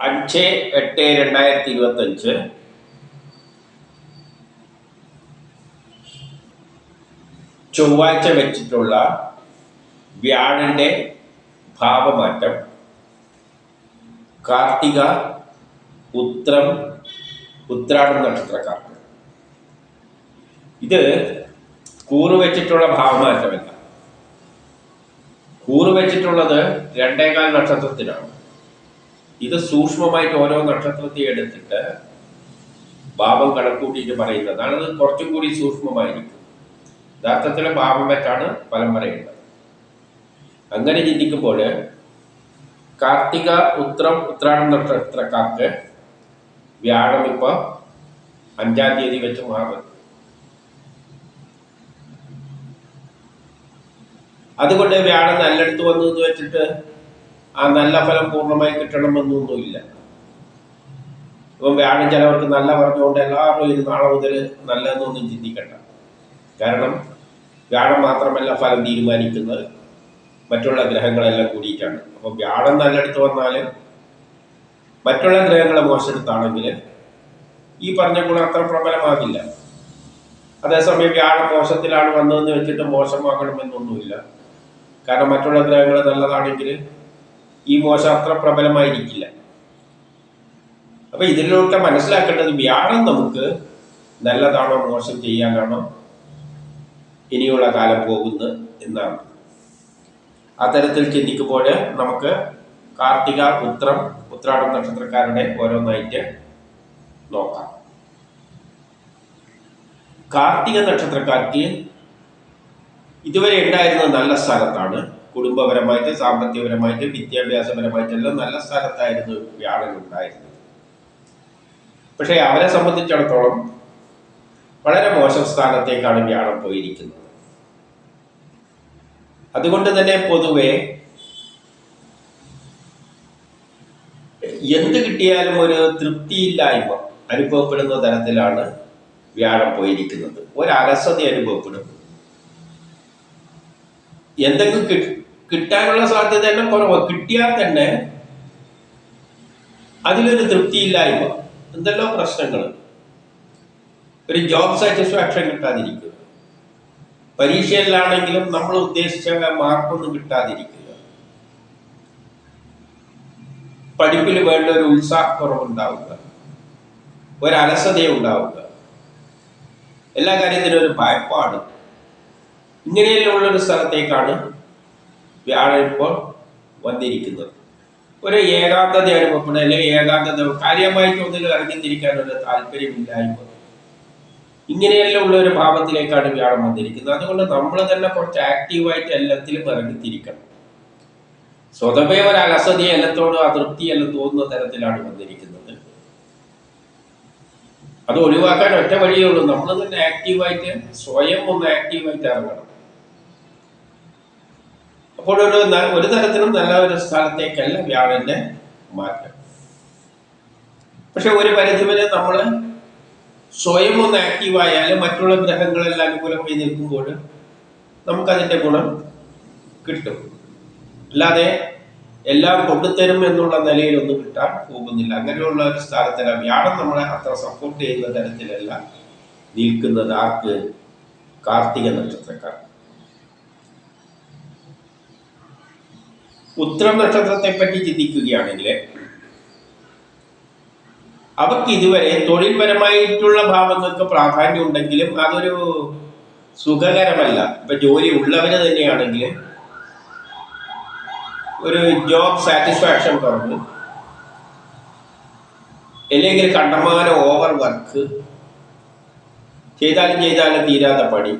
അഞ്ച് എട്ട് രണ്ടായിരത്തി ഇരുപത്തഞ്ച് ചൊവ്വാഴ്ച വെച്ചിട്ടുള്ള വ്യാഴന്റെ ഭാവമാറ്റം. കാർത്തിക ഉത്രം ഉത്രാടം നക്ഷത്രക്കാർക്ക് ഇത് കൂറ് വെച്ചിട്ടുള്ള ഭാവമാറ്റമല്ല. കൂറ് വെച്ചിട്ടുള്ളത് രണ്ടേകാൽ നക്ഷത്രത്തിനാണ്. ഇത് സൂക്ഷ്മമായിട്ട് ഓരോ നക്ഷത്രത്തെ എടുത്തിട്ട് ഭാവം കണക്കൂട്ടിയിട്ട് പറയുന്നതാണ് അത് കുറച്ചും കൂടി സൂക്ഷ്മമായിരിക്കും. യഥാർത്ഥത്തിലെ ഭാവം വെച്ചാണ് ഫലം പറയുന്നത്. അങ്ങനെ ചിന്തിക്കുമ്പോൾ കാർത്തിക ഉത്രം ഉത്രാടം നക്ഷത്രക്കാർക്ക് വ്യാഴം ഇപ്പൊ അഞ്ചാം തീയതി വെച്ച് മാറും. അതുകൊണ്ട് വ്യാഴം നല്ലടുത്ത് വന്നു എന്ന് വെച്ചിട്ട് ആ നല്ല ഫലം പൂർണമായി കിട്ടണമെന്നൊന്നുമില്ല. ഇപ്പം വ്യാഴം ചിലവർക്ക് നല്ല പറഞ്ഞുകൊണ്ട് എല്ലാവരും ഇത് നാളെ മുതൽ നല്ലതെന്നൊന്നും ചിന്തിക്കണ്ട. കാരണം വ്യാഴം മാത്രമല്ല ഫലം തീരുമാനിക്കുന്നത്. മറ്റുള്ള ഗ്രഹങ്ങളെല്ലാം കൂടിയിട്ടാണ്. അപ്പോൾ വ്യാഴം നല്ലടുത്ത് വന്നാൽ മറ്റുള്ള ഗ്രഹങ്ങളെ മോശമെടുത്താണെങ്കിൽ ഈ പറഞ്ഞ ഗുണം അത്ര പ്രബലമാകില്ല. അതേസമയം വ്യാഴം മോശത്തിലാണ് വന്നതെന്ന് വെച്ചിട്ട് മോശമാകണമെന്നൊന്നുമില്ല. കാരണം മറ്റുള്ള ഗ്രഹങ്ങൾ നല്ലതാണെങ്കിൽ ഈ മോശം അത്ര പ്രബലമായിരിക്കില്ല. അപ്പൊ ഇതിലൂടെ മനസ്സിലാക്കേണ്ടത് വ്യാഴം നമുക്ക് നല്ലതാണോ മോശം ചെയ്യാനാണോ ഇനിയുള്ള കാലം പോകുന്നത് എന്നാണ്. അത്തരത്തിൽ ചിന്തിക്കുമ്പോൾ നമുക്ക് കാർത്തിക ഉത്രം ഉത്രാടം നക്ഷത്രക്കാരുടെ ഓരോന്നായിട്ട് നോക്കാം. കാർത്തിക നക്ഷത്രക്കാർക്ക് ഇതുവരെ ഉണ്ടായിരുന്ന നല്ല സ്ഥലത്താണ് കുടുംബപരമായിട്ട് സാമ്പത്തികപരമായിട്ട് വിദ്യാഭ്യാസപരമായിട്ടെല്ലാം നല്ല സ്ഥലത്തായിരുന്നു വ്യാഴൻ ഉണ്ടായിരുന്നത് പക്ഷേ അവരെ സംബന്ധിച്ചിടത്തോളം വളരെ മോശം സ്ഥാനത്തേക്കാണ് വ്യാഴം പോയിരിക്കുന്നത്. അതുകൊണ്ട് തന്നെ പൊതുവെ എന്ത് കിട്ടിയാലും ഒരു തൃപ്തിയില്ലായ്മ അനുഭവപ്പെടുന്ന തരത്തിലാണ് വ്യാഴം പോയിരിക്കുന്നത്. ഒരു അനുഭവപ്പെടും എന്തെങ്കിലും കിട്ടാനുള്ള സാധ്യത തന്നെ കുറവ്. കിട്ടിയാൽ തന്നെ അതിലൊരു തൃപ്തിയില്ലായ്മ. എന്തെല്ലോ പ്രശ്നങ്ങൾ. ഒരു ജോബ് സാറ്റിസ്ഫാക്ഷൻ കിട്ടാതിരിക്കുക. പരീക്ഷയിലാണെങ്കിലും നമ്മൾ ഉദ്ദേശിച്ച മാർക്കൊന്നും കിട്ടാതിരിക്കുക. പഠിപ്പിൽ വേണ്ട ഒരു ഉത്സാഹക്കുറവുണ്ടാവുക. ഒരു അലസത ഉണ്ടാവുക എല്ലാ കാര്യത്തിനും ഒരു ഭയപ്പാട്. ഇങ്ങനെയുള്ള ഒരു സ്ഥലത്തേക്കാണ് വ്യാഴം ഇപ്പോൾ വന്നിരിക്കുന്നത്. ഒരു ഏകാന്തത അനുഭവപ്പെടുന്നത് അല്ലെങ്കിൽ ഏകാന്തത കാര്യമായി ഒന്നിലും ഇറങ്ങിത്തിരിക്കാൻ ഒരു താല്പര്യമില്ലായ്മ. ഇങ്ങനെയെല്ലാം ഉള്ള ഒരു ഭാവത്തിലേക്കാണ് വ്യാഴം വന്നിരിക്കുന്നത്. അതുകൊണ്ട് നമ്മൾ തന്നെ കുറച്ച് ആക്റ്റീവായിട്ട് എല്ലാത്തിലും ഇറങ്ങിത്തിരിക്കണം. സ്വതവേ ഒരു അലസത എല്ലാത്തോടും അതൃപ്തി എല്ലാം തോന്നുന്ന തരത്തിലാണ് വന്നിരിക്കുന്നത്. അത് ഒഴിവാക്കാൻ ഒറ്റ വഴിയേ ഉള്ളൂ. നമ്മൾ തന്നെ ആക്റ്റീവായിട്ട് സ്വയം ഒന്ന് ആക്റ്റീവായിട്ട് ഇറങ്ങണം. അപ്പോൾ ഒരു ഒരു തരത്തിലും നല്ല ഒരു സ്ഥലത്തേക്കല്ല വ്യാഴന്റെ മാറ്റം. പക്ഷെ ഒരു പരിധി വരെ നമ്മൾ സ്വയം ഒന്ന് ആക്റ്റീവായാലും മറ്റുള്ള ഗ്രഹങ്ങളെല്ലാം അനുകൂലമായി നിൽക്കുമ്പോൾ നമുക്കതിന്റെ ഗുണം കിട്ടും. അല്ലാതെ എല്ലാം കൊണ്ടുതരും എന്നുള്ള നിലയിലൊന്നും കിട്ടാൻ പോകുന്നില്ല. അങ്ങനെയുള്ള ഒരു സ്ഥലത്തല്ല വ്യാഴം നമ്മളെ അത്ര സപ്പോർട്ട് ചെയ്യുന്ന തരത്തിലല്ല നിൽക്കുന്നത് ആർക്ക്? കാർത്തിക നക്ഷത്രക്കാർ ഉത്തരം നക്ഷത്രത്തെ പറ്റി ചിന്തിക്കുകയാണെങ്കിൽ അവർക്ക് ഇതുവരെ തൊഴിൽപരമായിട്ടുള്ള ഭാവങ്ങൾക്ക് പ്രാധാന്യം ഉണ്ടെങ്കിലും അതൊരു സുഖകരമല്ല. ഇപ്പൊ ജോലി ഉള്ളവര് തന്നെയാണെങ്കിലും ഒരു ജോബ് സാറ്റിസ്ഫാക്ഷൻ കുറവ് അല്ലെങ്കിൽ കണ്ടമാന ഓവർ വർക്ക് ചെയ്താലും ചെയ്താലും തീരാത്ത പണി.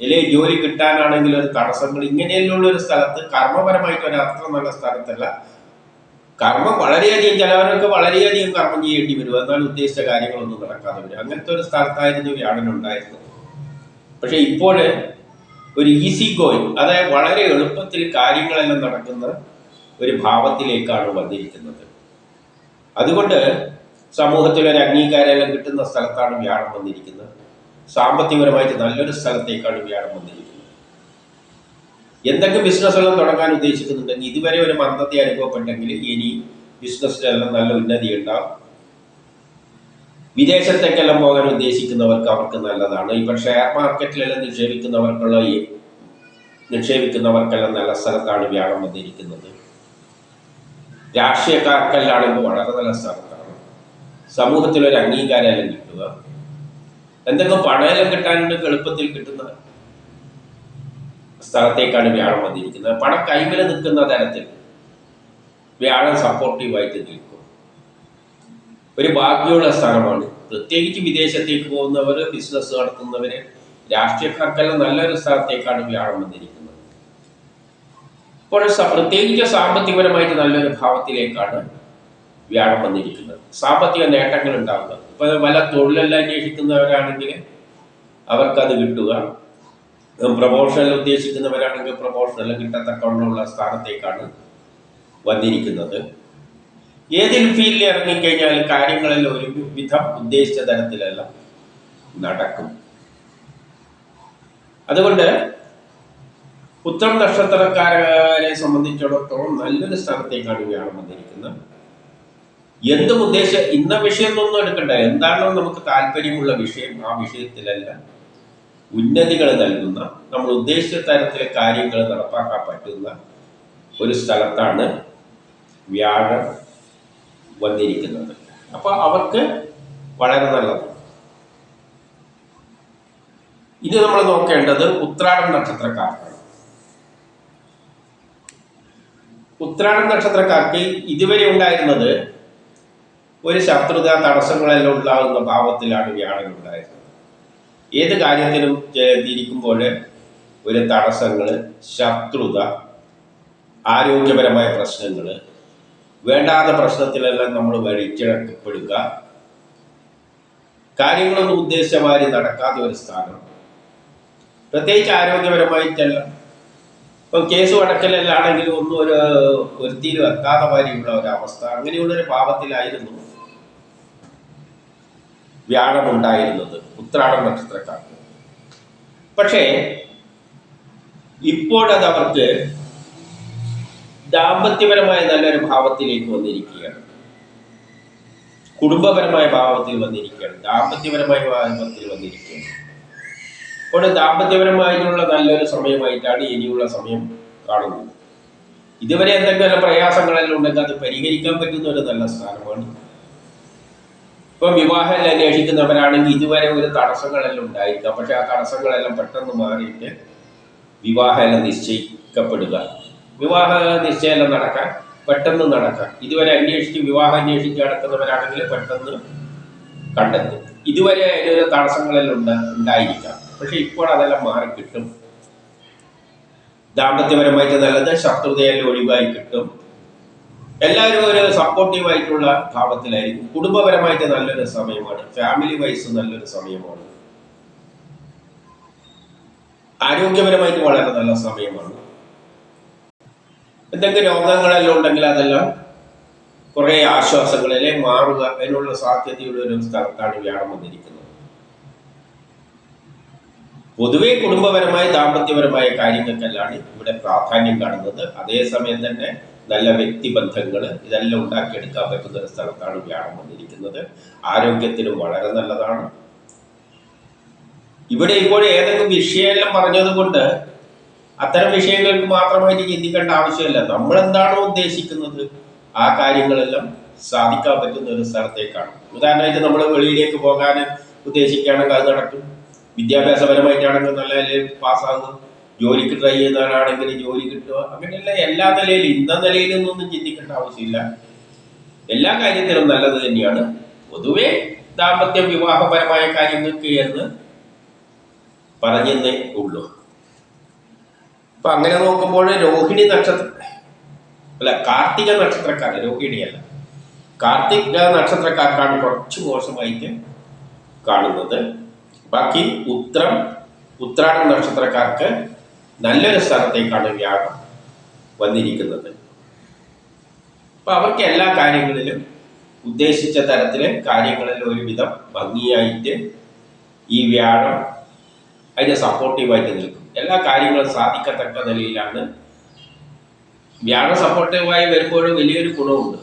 അല്ലെങ്കിൽ ജോലി കിട്ടാനാണെങ്കിൽ ഒരു തടസ്സങ്ങൾ ഇങ്ങനെയുള്ള ഒരു സ്ഥലത്ത് കർമ്മപരമായിട്ട് ഒരു അത്ര നല്ല സ്ഥലത്തല്ല. കർമ്മം വളരെയധികം ചിലവരൊക്കെ വളരെയധികം കർമ്മം ചെയ്യേണ്ടി വരും. എന്നാൽ ഉദ്ദേശിച്ച കാര്യങ്ങളൊന്നും നടക്കാതെ വരും അങ്ങനത്തെ ഒരു സ്ഥലത്തായിരുന്നു വ്യാഴൻ ഉണ്ടായിരുന്നത്. പക്ഷെ ഇപ്പോൾ ഒരു ഈസി ഗോയിങ് അതായത് വളരെ എളുപ്പത്തിൽ കാര്യങ്ങളെല്ലാം നടക്കുന്ന ഒരു ഭാവത്തിലേക്കാണ് വന്നിരിക്കുന്നത്. അതുകൊണ്ട് സമൂഹത്തിൽ ഒരു അംഗീകാരമെല്ലാം കിട്ടുന്ന സ്ഥലത്താണ് വ്യാഴം വന്നിരിക്കുന്നത്. സാമ്പത്തികപരമായിട്ട് നല്ലൊരു സ്ഥലത്തേക്കാണ് വ്യാഴം വന്നിരിക്കുന്നത്. എന്തൊക്കെ എല്ലാം തുടങ്ങാൻ ഉദ്ദേശിക്കുന്നുണ്ടെങ്കിൽ ഇതുവരെ ഒരു മന്ദത്തെ അനുഭവപ്പെട്ടെങ്കിൽ ഇനി ബിസിനസ്സിലെല്ലാം നല്ല ഉന്നതി ഉണ്ടാവും. വിദേശത്തേക്കെല്ലാം പോകാൻ ഉദ്ദേശിക്കുന്നവർക്ക് അവർക്ക് നല്ലതാണ്. ഇപ്പം ഷെയർ മാർക്കറ്റിലെല്ലാം നിക്ഷേപിക്കുന്നവർക്കുള്ള ഈ നിക്ഷേപിക്കുന്നവർക്കെല്ലാം നല്ല സ്ഥലത്താണ് വ്യാഴം വന്നിരിക്കുന്നത്. രാഷ്ട്രീയക്കാർക്കെല്ലാണെങ്കിൽ വളരെ നല്ല സ്ഥലത്താണ്. സമൂഹത്തിലൊരു അംഗീകാരം കിട്ടുക. എന്തെങ്കിലും പണമെല്ലാം കിട്ടാനുണ്ട് എളുപ്പത്തിൽ കിട്ടുന്ന സ്ഥലത്തേക്കാണ് വ്യാഴം വന്നിരിക്കുന്നത്. പണം കൈവില നിൽക്കുന്ന തരത്തിൽ വ്യാഴം സപ്പോർട്ടീവായിട്ട് നിൽക്കും. ഒരു ഭാഗ്യമുള്ള സ്ഥാനമാണ്. പ്രത്യേകിച്ച് വിദേശത്തേക്ക് പോകുന്നവർ ബിസിനസ് നടത്തുന്നവര് രാഷ്ട്രീയക്കാർക്കെല്ലാം നല്ലൊരു സ്ഥലത്തേക്കാണ് വ്യാഴം വന്നിരിക്കുന്നത്. ഇപ്പോൾ പ്രത്യേകിച്ച് സാമ്പത്തികപരമായിട്ട് നല്ലൊരു ഭാവത്തിലേക്കാണ് വ്യാഴം വന്നിരിക്കുന്നത്. സാമ്പത്തിക നേട്ടങ്ങൾ ഉണ്ടാവുക പല തൊഴിലെല്ലാം അന്വേഷിക്കുന്നവരാണെങ്കിൽ അവർക്കത് കിട്ടുക. പ്രൊമോഷനൽ ഉദ്ദേശിക്കുന്നവരാണെങ്കിൽ പ്രൊമോഷനൽ കിട്ടത്തക്കവണ്ണമുള്ള സ്ഥാനത്തേക്കാണ് വന്നിരിക്കുന്നത്. ഏതിൽ ഫീൽഡിൽ ഇറങ്ങിക്കഴിഞ്ഞാൽ കാര്യങ്ങളെല്ലാം ഒരു വിധം ഉദ്ദേശിച്ച തരത്തിലെല്ലാം നടക്കും. അതുകൊണ്ട് ഉത്തരം നക്ഷത്രക്കാരെ സംബന്ധിച്ചിടത്തോളം നല്ലൊരു സ്ഥാനത്തേക്കാണ് വ്യാഴം വന്നിരിക്കുന്നത്. എന്തും ഉദ്ദേശ ഇന്ന വിഷയം ഒന്നും എടുക്കണ്ട. എന്താണോ നമുക്ക് താല്പര്യമുള്ള വിഷയം ആ വിഷയത്തിലല്ല. ഉന്നതികൾ നൽകുന്ന നമ്മൾ ഉദ്ദേശിച്ച തരത്തിലെ കാര്യങ്ങൾ നടപ്പാക്കാൻ പറ്റുന്ന ഒരു സ്ഥലത്താണ് വ്യാഴം വന്നിരിക്കുന്നത്. അപ്പോൾ അവർക്ക് വളരെ നല്ലതാണ് ഇനി നമ്മൾ നോക്കേണ്ടത് ഉത്രാടം നക്ഷത്രക്കാർക്കാണ് ഉത്രാടം നക്ഷത്രക്കാർക്ക് ഇതുവരെ ഉണ്ടായിരുന്നത് ഒരു ശത്രുത തടസ്സങ്ങളെല്ലാം ഉണ്ടാകുന്ന ഭാവത്തിലാണ് വ്യാഴം ഉണ്ടായിരുന്നത്. ഏത് കാര്യത്തിലും തിരിക്കുമ്പോൾ ഒരു തടസ്സങ്ങൾ ശത്രുത ആരോഗ്യപരമായ പ്രശ്നങ്ങൾ വേണ്ടാത്ത പ്രശ്നത്തിലെല്ലാം നമ്മൾ വഴിച്ചിടക്കപ്പെടുക കാര്യങ്ങളൊന്നും ഉദ്ദേശമാരി നടക്കാത്ത ഒരു സ്ഥാനം. പ്രത്യേകിച്ച് ആരോഗ്യപരമായിട്ടല്ല ഇപ്പം കേസ് വടക്കലല്ലാണെങ്കിലും ഒന്നും ഒരു ഒരു എത്താത്ത മാതിരിയുള്ള ഒരവസ്ഥ. അങ്ങനെയുള്ളൊരു ഭാവത്തിലായിരുന്നു. വ്യാഴം ഉണ്ടായിരുന്നത് ഉത്രാടം നക്ഷത്രക്കാർക്ക്. പക്ഷേ ഇപ്പോഴത് അവർക്ക് ദാമ്പത്യപരമായ നല്ലൊരു ഭാവത്തിലേക്ക് വന്നിരിക്കുകയാണ്. കുടുംബപരമായ ഭാവത്തിൽ വന്നിരിക്കുകയാണ്. ദാമ്പത്യപരമായ ഭാവത്തിൽ വന്നിരിക്കുകയാണ്. അപ്പോൾ ദാമ്പത്യപരമായിട്ടുള്ള നല്ലൊരു സമയമായിട്ടാണ് ഇനിയുള്ള സമയം കാണുന്നത്. ഇതുവരെ എന്തെങ്കിലും പ്രയാസങ്ങളെല്ലാം ഉണ്ടെങ്കിൽ അത് പരിഹരിക്കാൻ പറ്റുന്ന ഒരു നല്ല സ്ഥാനമാണ് ഇപ്പം വിവാഹം അന്വേഷിക്കുന്നവരാണെങ്കിൽ ഇതുവരെ ഒരു തടസ്സങ്ങളെല്ലാം ഉണ്ടായിരിക്കാം. പക്ഷെ ആ തടസ്സങ്ങളെല്ലാം പെട്ടെന്ന് മാറിയിട്ട് വിവാഹമെല്ലാം നിശ്ചയിക്കപ്പെടുക. വിവാഹ നിശ്ചയം നടക്കാൻ പെട്ടെന്ന് നടക്കാം. ഇതുവരെ അന്വേഷിച്ച് വിവാഹം അന്വേഷിച്ച് നടക്കുന്നവരാണെങ്കിൽ പെട്ടെന്ന് കണ്ടെത്തും. ഇതുവരെ അതിനൊരു തടസ്സങ്ങളെല്ലാം ഉണ്ട് ഉണ്ടായിരിക്കാം. പക്ഷെ ഇപ്പോൾ അതെല്ലാം മാറി കിട്ടും ദാമ്പത്യപരമായിട്ട് നല്ലത് ശത്രുതയെല്ലാം ഒഴിവായി കിട്ടും. എല്ലാവരും ഒരു സപ്പോർട്ടീവ് ആയിട്ടുള്ള ഭാവത്തിലായിരിക്കും. കുടുംബപരമായിട്ട് നല്ലൊരു സമയമാണ്. ഫാമിലി വൈസ് നല്ലൊരു സമയമാണ്. ആരോഗ്യപരമായിട്ട് വളരെ നല്ല സമയമാണ്. എന്തെങ്കിലും രോഗങ്ങളെല്ലാം ഉണ്ടെങ്കിൽ അതെല്ലാം കുറേ ആശ്വാസങ്ങളിലെ മാറുക അതിനുള്ള സാധ്യതയുള്ള ഒരു സ്ഥലത്താണ് വ്യാഴം വന്നിരിക്കുന്നത്. പൊതുവെ കുടുംബപരമായ ദാമ്പത്യപരമായ കാര്യങ്ങൾക്കെല്ലാം ഇവിടെ പ്രാധാന്യം കാണുന്നത്. അതേസമയം തന്നെ നല്ല വ്യക്തിബന്ധങ്ങൾ ഇതെല്ലാം ഉണ്ടാക്കിയെടുക്കാൻ പറ്റുന്ന ഒരു സ്ഥലത്താണ് വ്യാഴം വന്നിരിക്കുന്നത്. ആരോഗ്യത്തിനും വളരെ നല്ലതാണ്. ഇവിടെ ഇപ്പോൾ ഏതെങ്കിലും വിഷയമെല്ലാം പറഞ്ഞതുകൊണ്ട് അത്തരം വിഷയങ്ങൾക്ക് മാത്രമായിട്ട് ചിന്തിക്കേണ്ട ആവശ്യമില്ല. നമ്മൾ എന്താണോ ഉദ്ദേശിക്കുന്നത് ആ കാര്യങ്ങളെല്ലാം സാധിക്കാൻ പറ്റുന്ന ഒരു സ്ഥലത്തേക്കാണ്. ഉദാഹരണമായിട്ട് നമ്മൾ വെളിയിലേക്ക് പോകാൻ ഉദ്ദേശിക്കുകയാണെങ്കിൽ അത് നടക്കും. വിദ്യാഭ്യാസപരമായിട്ടാണെങ്കിൽ നല്ല പാസ്സാകും. ജോലിക്ക് ട്രൈ ചെയ്താലാണെങ്കിൽ ജോലി കിട്ടുക. അങ്ങനെയല്ല എല്ലാ നിലയിലും ഇന്ന നിലയിലൊന്നും ചിന്തിക്കേണ്ട ആവശ്യമില്ല. എല്ലാ കാര്യത്തിലും നല്ലത് തന്നെയാണ്. പൊതുവെ ദാമ്പത്യം വിവാഹപരമായ കാര്യങ്ങൾക്ക് എന്ന് പറഞ്ഞെന്നേ ഉള്ളൂ. അപ്പൊ അങ്ങനെ നോക്കുമ്പോൾ രോഹിണി നക്ഷത്ര അല്ല കാർത്തിക നക്ഷത്രക്കാർ രോഹിണിയല്ല. കാർത്തിക നക്ഷത്രക്കാർക്കാണ് കുറച്ച് മോശമായിട്ട് കാണുന്നത്. ബാക്കി ഉത്രം ഉത്രാടം നക്ഷത്രക്കാർക്ക് നല്ലൊരു സ്ഥലത്തേക്കാണ് വ്യാഴം വന്നിരിക്കുന്നത്. അപ്പൊ അവർക്ക് എല്ലാ കാര്യങ്ങളിലും ഉദ്ദേശിച്ച തരത്തിൽ കാര്യങ്ങളിൽ ഒരുവിധം ഭംഗിയായിട്ട് ഈ വ്യാഴം അതിന് സപ്പോർട്ടീവായിട്ട് നിൽക്കും. എല്ലാ കാര്യങ്ങളും സാധിക്കത്തക്ക നിലയിലാണ്. വ്യാഴം സപ്പോർട്ടീവായി വരുമ്പോഴും വലിയൊരു ഗുണമുണ്ട്.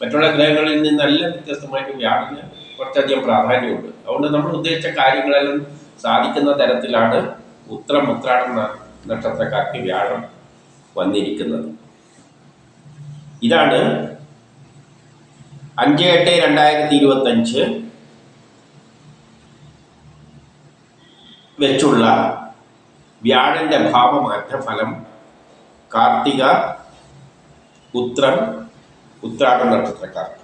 മറ്റുള്ള ഗ്രഹങ്ങളിൽ നിന്നെല്ലാം വ്യത്യസ്തമായിട്ട് വ്യാഴന് കുറച്ചധികം പ്രാധാന്യമുണ്ട്. അതുകൊണ്ട് നമ്മൾ ഉദ്ദേശിച്ച കാര്യങ്ങളെല്ലാം സാധിക്കുന്ന തരത്തിലാണ് ഉത്രം ഉത്രാടം നക്ഷത്രക്കാർക്ക് വ്യാഴം വന്നിരിക്കുന്നത്. ഇതാണ് അഞ്ച് എട്ട് രണ്ടായിരത്തി ഇരുപത്തഞ്ച് വെച്ചുള്ള വ്യാഴന്റെ ഭാവമാറ്റ ഫലം കാർത്തിക ഉത്രം ഉത്രാടം നക്ഷത്രക്കാർക്ക്.